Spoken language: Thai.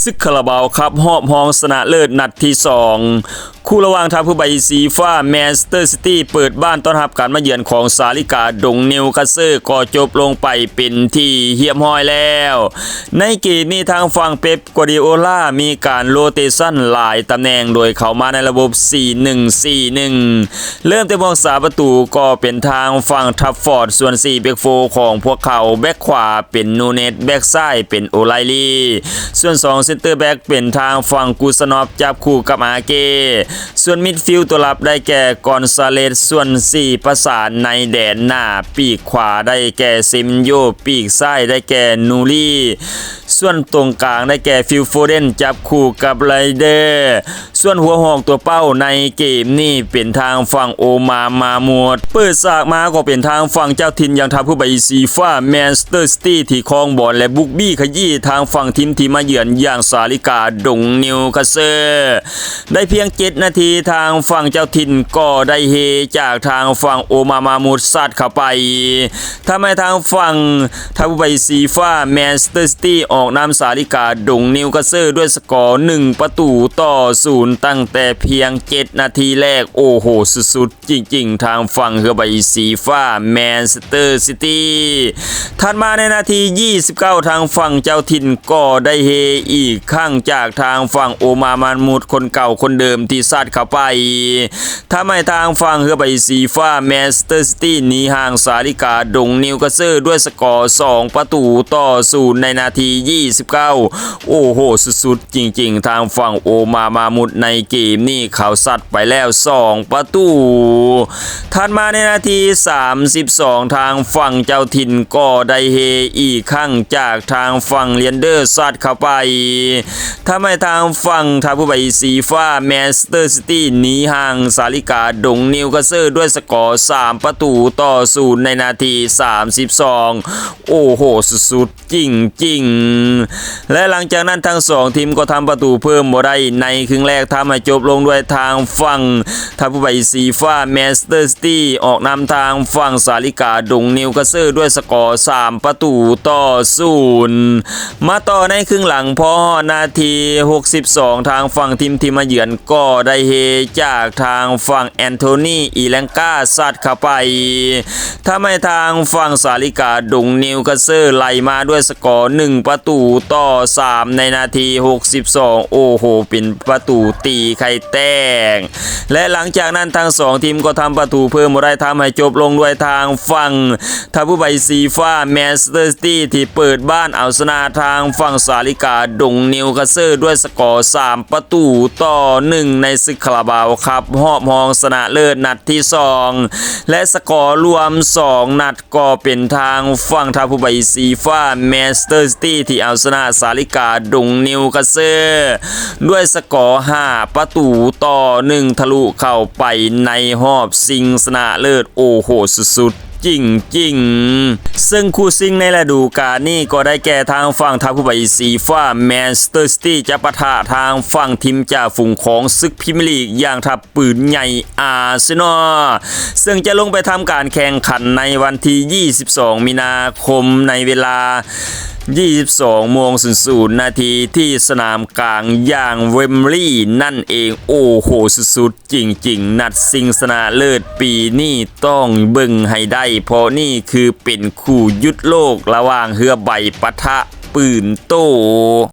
ซึกคาราบาวครับหอบหองสนะเลิศนัดที่สองคู่ระหว่างทางผู้ใบสีฟ้าแมนสเตอร์ซิตี้เปิดบ้านต้อนรับการมาเยือนของสาลิกาดงนิวคาสเซอร์ก็จบลงไปเป็นที่เฮียมห้อยแล้ว ในเกมนี้ทางฝั่งเป๊ปกวาร์ดิโอลามีการโรเตชันหลายตำแหน่งโดยเขามาในระบบ 4-1-4-1 เริ่มแต่มองสาประตูก็เป็นทางฝั่งทัฟฟอร์ดส่วน4เบกโฟของพวกเขาแบ็กขวาเป็นนูเนตแบ็กซ้ายเป็นโอไลลีส่วน2เซนเตอร์แบ็กเป็นทางฝั่งกูสนอฟจับคู่กับอาเกส่วนมิดฟิลด์ตัวรับได้แก่กอนซาเลสส่วน 4 ประสานในแดนหน้า ปีกขวาได้แก่ซิมโย ปีกซ้ายได้แก่นูรี่ ส่วนตรงกลางได้แก่ฟิลโฟเดนจับคู่กับไรเดอร์ส่วนหัวหอกตัวเป้าในเกมนี้เป็นทางฝั่งโอมามาหมดเปิดสากมาก็เป็นทางฝั่งเจ้าถิ่นย่างทางผู้ใบสีฟ้าแมนสเตอร์สตี้ที่ครองบอลและบุกบี้ขยี้ทางฝั่งทีมที่มาเยือนอย่างสาลิกาดงนิวคาเซอร์ ได้เพียง7นาทีทางฝั่งเจ้าถิ่นก็ได้เฮจากทางฝั่งโอมามามุดซัดเข้าไปทำให้ทางฝั่งทางผู้ใบสีฟ้าแมนสเตอร์สตี้ออกนำสาลิกาดงนิวคาสเซอร์ด้วยสกอร์ 1 ประตูต่อศูนย์ตั้งแต่เพียง 7 นาทีแรก โอ้โห สุดๆ จริงๆ ทางฝั่งเรือใบสีฟ้าแมนสเตอร์ซิตี้ถัดมาในนาที 29 ทางฝั่งเจ้าถิ่นก็ได้เฮอีกข้างจากทางฝั่งโอมามันมุดคนเก่าคนเดิมที่ซัดเข้าไปทำให้ทางฝั่งเรือใบสีฟ้าแมนสเตอร์ซิตี้หนีห่างสาลิกาดงนิวคาสเซอร์ด้วยสกอร์ 2 ประตูต่อศูนย์ในนาที 29 โอ้โห สุดๆ จริงๆ ทางฝั่งโอมามามุดในเกมนี่เขาสัตว์ไปแล้ว 2 ประตูถัดมาในนาที 32 ทางฝั่งเจ้าถิ่นก็ได้เฮอีกครั้งจากทางฝั่งเลียนเดอร์ซัดเข้าไปทำให้ทางฝั่งทางผู้ใบสีฟ้าแมนสเตอร์ซิตี้หนีห่างสาลิกาดงนิวคาสเซอร์ด้วยสกอร์ 3 ประตูต่อศูนย์ในนาที 32 โอ้โห สุดๆ จริงๆและหลังจากนั้นทั้งสองทีมก็ทำประตูเพิ่มบ่ได้ในครึ่งแรกทำให้จบลงด้วยทางฝั่งทัพผู้ใบสีฟ้าแมนสเตอร์ซิตี้ออกนำทางฝั่งสาลิกาดงนิวคาสเซอร์ด้วยสกอร์ 3 ประตูต่อศูนย์มาต่อในครึ่งหลังพอนาที 62 ทางฝั่งทีมที่มาเยือนก็ได้เฮจากทางฝั่งแอนโทนีอีแลงกาซัดเข้าไปทำให้ทางฝั่งสาลิกาดุงนิวคาเซอร์ไหลมาด้วยสกอร์ 1 ประตูต่อ 3 ในนาที 62 โอ้โห เป็นประตูตีไข่แตกและหลังจากนั้นทั้งสองทีมก็ทำประตูเพิ่มได้ทำให้จบลงด้วยทางฝั่งทาผู้ใบสีฟ้าแมนสเตอร์ซิตี้ที่เปิดบ้านเอาชนะทางฝั่งสาลิกาดุงนิวคาเซอร์ด้วยสกอร์ 3 ประตูต่อ 1 ในศึกคาราบาวครับหอบฮองชนะเลิศนัดที่ 2 และสกอร์รวม 2 นัดก็เป็นทางฝั่งทาผู้ใบสีฟ้าแมนสเตอร์ซิตี้ที่เอาชนะสาลิกาดุงนิวคาเซอร์ด้วยสกอร์ 5 ประตูต่อ 1 ทะลุเข้าไปในหอบซิงสนะเลิศโอ้โหสุดๆ จริงจริงซึ่งคู่ซิงในฤดูกาลนี้ก็ได้แก่ทางฝั่งทัพผู้ใบสีฟ้าแมนสเตอร์ซิตี้จะปะทะทางฝั่งทีมจ่าฝูงของซึกพิมลีกอย่างทัพปืนใหญ่อาร์เซนอลซึ่งจะลงไปทำการแข่งขันในวันที่ 22 มีนาคมในเวลา22โมง00นาทีที่สนามกลางย่างเวมลี่นั่นเองโอ้โหสุดๆจริงๆ นัดสิงสนาเลิศปีนี้ต้องเบิ่งให้ได้เพราะนี่คือเป็นคู่ยุดโลกระหว่างเฮือใบปะทะปืนโต